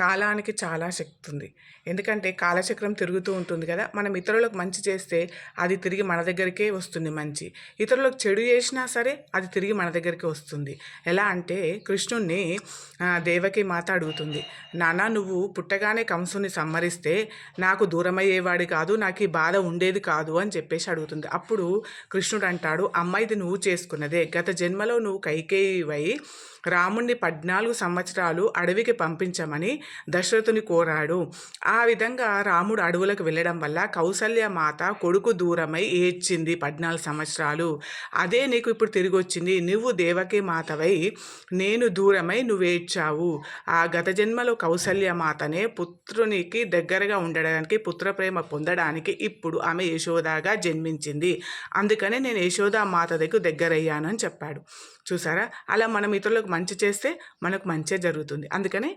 కాలానికి చాలా శక్తి ఉంది ఎందుకంటే కాలచక్రం తిరుగుతూ ఉంటుంది కదా మనం ఇతరులకు మంచి చేస్తే అది తిరిగి మన దగ్గరికే వస్తుంది మంచి. ఇతరులకు చెడు చేసినా సరే అది తిరిగి మన దగ్గరికి వస్తుంది. ఎలా అంటే కృష్ణుణ్ణి దేవకి మాత అడుగుతుంది. నాన్న నువ్వు పుట్టగానే కంసుని సమ్మరిస్తే నాకు దూరమయ్యేవాడి కాదు నాకు ఈ బాధ ఉండేది కాదు అని చెప్పేసి అడుగుతుంది. అప్పుడు కృష్ణుడు అంటాడు అమ్మాయిది నువ్వు చేసుకున్నదే. గత జన్మలో నువ్వు కైకేయివై రాముణ్ణి పద్నాలుగు సంవత్సరాలు అడవికి పంపించమని దశరథుని కోరాడు. ఆ విధంగా రాముడు అడవులకు వెళ్ళడం వల్ల కౌసల్య మాత కొడుకు దూరమై ఏడ్చింది పద్నాలుగు సంవత్సరాలు. అదే నీకు ఇప్పుడు తిరిగి వచ్చింది. నువ్వు దేవకి మాతవై నేను దూరమై నువ్వు ఏడ్చావు. ఆ గత జన్మలో కౌసల్య మాతనే పుత్రునికి దగ్గరగా ఉండడానికి పుత్రప్రేమ పొందడానికి ఇప్పుడు ఆమె యశోదాగా జన్మించింది. అందుకనే నేను యశోదా మాత దగ్గర దగ్గరయ్యానని చెప్పాడు. చూసారా? అలా మనం ఇతరులకు మంచి చేస్తే మనకు మంచే జరుగుతుంది. అందుకని